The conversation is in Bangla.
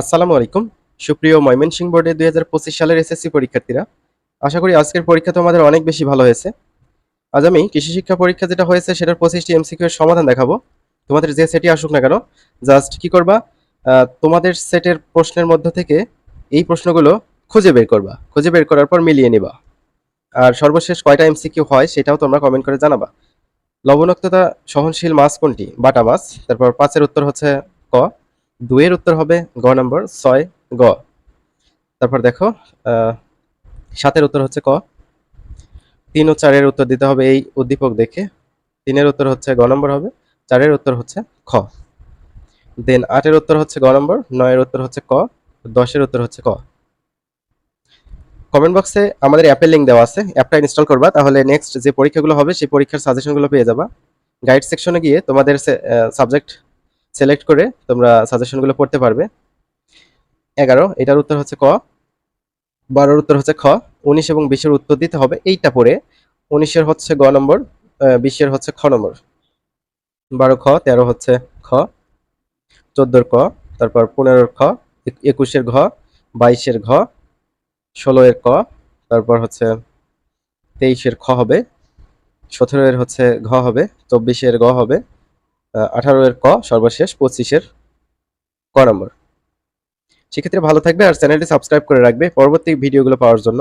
আসসালামু আলাইকুম। সুপ্রিয় ময়মনসিংহ বোর্ডের দুই হাজার পঁচিশ সালের এসএসসি পরীক্ষার্থীরা, আশা করি আজকের পরীক্ষা তোমাদের অনেক বেশি ভালো হয়েছে। আজ আমি কৃষি শিক্ষা পরীক্ষা যেটা হয়েছে, সেটার পঁচিশটি এমসিকিউ এর সমাধান দেখাবো। তোমাদের যে সেটই আসুক না কেন, জাস্ট কি করবা? তোমাদের সেটের প্রশ্নের মধ্যে থেকে এই প্রশ্নগুলো খুঁজে বের করবা। খুঁজে বের করার পর মিলিয়ে নিবা। আর সর্বশেষ কয়টা এমসিকিউ হয়, সেটাও তোমরা কমেন্ট করে জানাবা। লবণাক্ততা সহনশীল মাছ কোনটি? বাটা মাছ। তারপর পাঁচের উত্তর হচ্ছে ক। দুইয়ের উত্তর হবে গ নম্বর, ছয়, গ। তারপর দেখো সাতের উত্তর হচ্ছে ক। তিন ও চারের উত্তর দিতে হবে এই উদ্দীপক দেখে। তিনের উত্তর হচ্ছে গ নম্বর হবে, চারের উত্তর হচ্ছে খ। দেন আটের উত্তর হচ্ছে গ নম্বর, নয়ের উত্তর হচ্ছে ক, দশের উত্তর হচ্ছে ক। কমেন্ট বক্সে আমাদের অ্যাপের লিঙ্ক দেওয়া আছে, অ্যাপটা ইনস্টল করবা, তাহলে নেক্সট যে পরীক্ষাগুলো হবে, সেই পরীক্ষার সাজেশনগুলো পেয়ে যাবা। গাইড সেকশনে গিয়ে তোমাদের সাবজেক্ট সিলেক্ট করে তোমরা সাজেশনগুলো পড়তে পারবে। এগারো, এটার উত্তর হচ্ছে ক। বারোর উত্তর হচ্ছে খ। উনিশ এবং বিশের উত্তর দিতে হবে এইটা পড়ে। উনিশের হচ্ছে গ নম্বর বিশের হচ্ছে খ নম্বর। বারো খ, তেরো হচ্ছে খ। চোদ্দোর ক, তারপর পনেরোর খ একুশের ঘ, বাইশের ঘ ষোলো এর ক, তারপর হচ্ছে তেইশের খ হবে। সতেরো এর হচ্ছে ঘ হবে, চব্বিশের গ হবে। আঠারো এর ক, সর্বশেষ পঁচিশের ক নম্বর। সেক্ষেত্রে ভালো থাকবে আর চ্যানেলটি সাবস্ক্রাইব করে রাখবে পরবর্তী ভিডিওগুলো পাওয়ার জন্য।